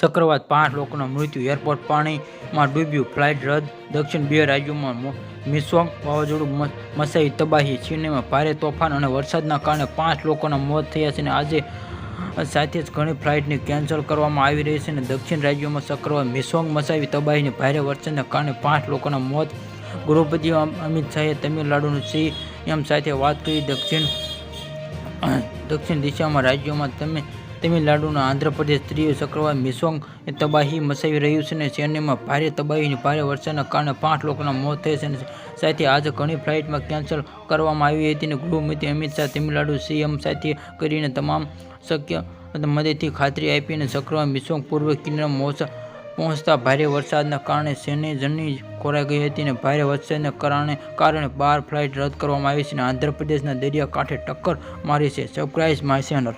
ચક્રવાત પાંચ લોકોના મૃત્યુ. એરપોર્ટ પાણીમાં ડૂબ્યું. ફ્લાઇટ રદ. દક્ષિણ બે રાજ્યોમાં મિસોંગ વાવાઝોડું મસાઈ તબાહી. ચીનમાં ભારે તોફાન અને વરસાદના કારણે પાંચ લોકોના મોત થયા છે અને આજે સાથે જ ઘણી ફ્લાઇટને કેન્સલ કરવામાં આવી રહી છે અને દક્ષિણ રાજ્યોમાં ચક્રવાત, મિસોંગ મચાવી તબાહીને ભારે વરસાદના કારણે પાંચ લોકોના મોત. ગૃહપતિ અમિત શાહે તમિલનાડુનું સીએમ સાથે વાત કરી. દક્ષિણ દક્ષિણ દિશામાં રાજ્યોમાં તમે તમિલનાડુના આંધ્રપ્રદેશ ત્રીય ચક્રવાત મિસોંગ તબાહી મચાવી રહ્યું છે અને ચેન્નઈમાં ભારે તબાહી અને ભારે વરસાદના કારણે પાંચ લોકોના મોત થયા છે અને સાથે આજે ઘણી ફ્લાઇટમાં કેન્સલ કરવામાં આવી હતી અને ગૃહમંત્રી અમિત શાહ તમિલનાડુ સીએમ સાથે કરીને તમામ શક્ય મદદથી ખાતરી આપી અને ચક્રવાત મિસોંગ પૂર્વ કિનારામાં મોસા પહોંચતા ભારે વરસાદના કારણે સેનેજનની ખોરાઈ ગઈ હતી અને ભારે વરસાદના કારણે કારણે બાર ફ્લાઇટ રદ કરવામાં આવી છે અને આંધ્રપ્રદેશના દરિયા કાંઠે ટક્કર મારી છે. Surprise my channel